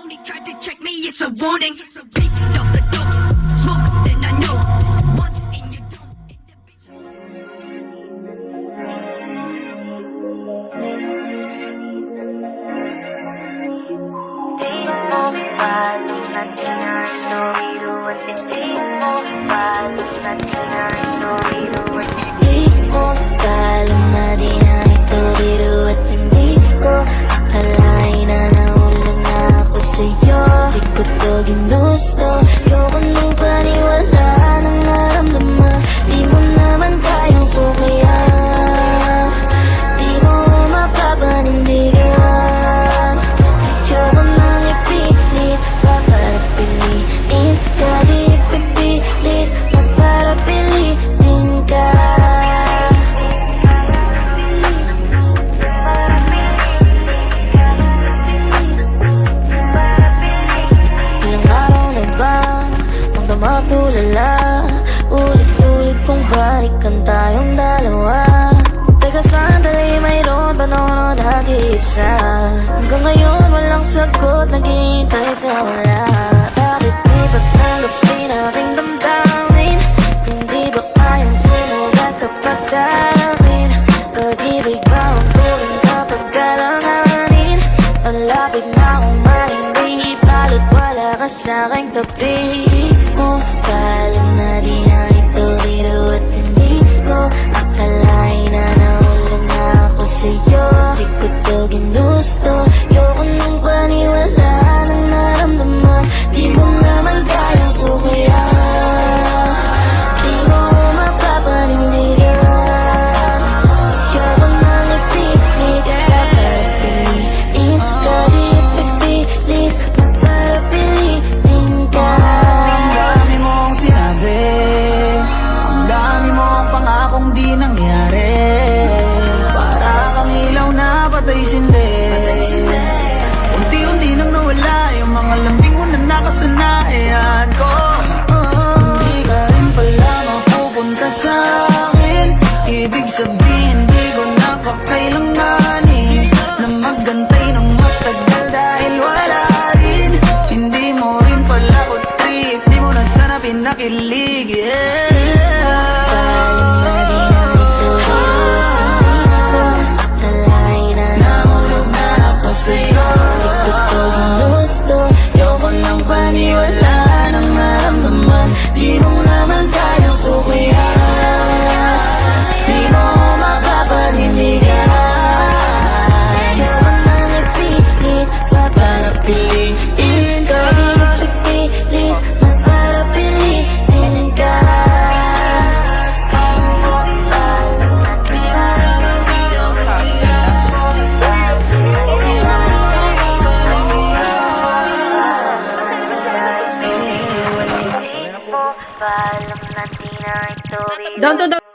phony tried to check me, it's a warning. Picked up Di ko to ginusto, ayoko ang tumatulala Ulit-ulit kong balikan tayong dalawa. Teka sandali mayroon ba noon nag-iisa? Hanggang ngayon walang sagot naghihintay sa wala. Bakit di ba tanggapin aking damdamin Hindi ba kayang sumulat kapag sa akin Pag-ibig ba ang tuwing kapag kalanganin Malapit na akong Balot wala ka sa aking tabi mo Kalam na di sa akin Ibig sabihin di ko napakailanganin Na maggantay ng matagal dahil wala rin Hindi mo rin pala ko trip Di mo na sana pinakilig yeah. Down to the